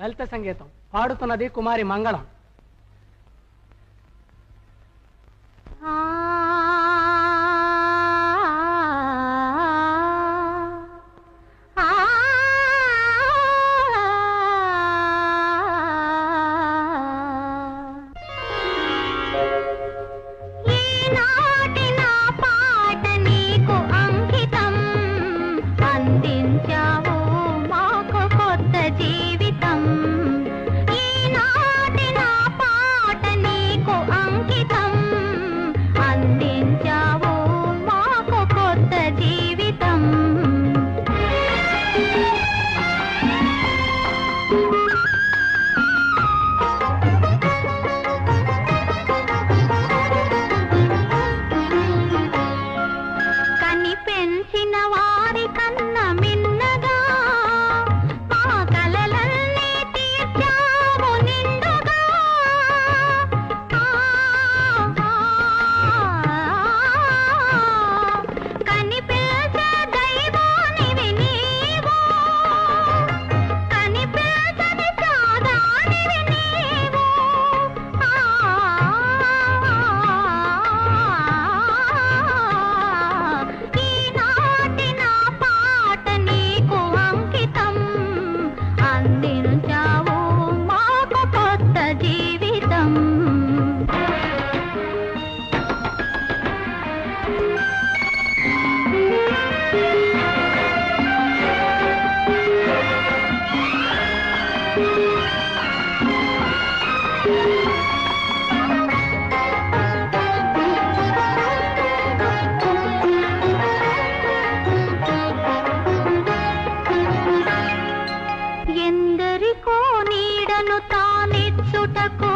లలిత సంగీతం. పాడుతున్నది కుమారి మంగళం. ఎందరికో నీడను తానెచ్చుటకో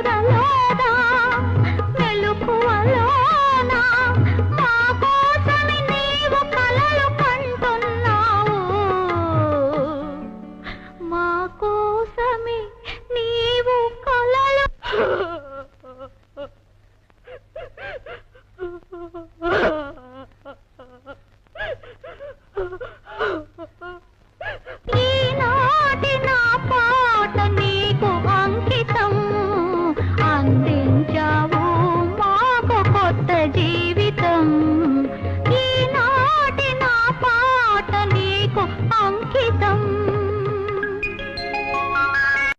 దూరంలో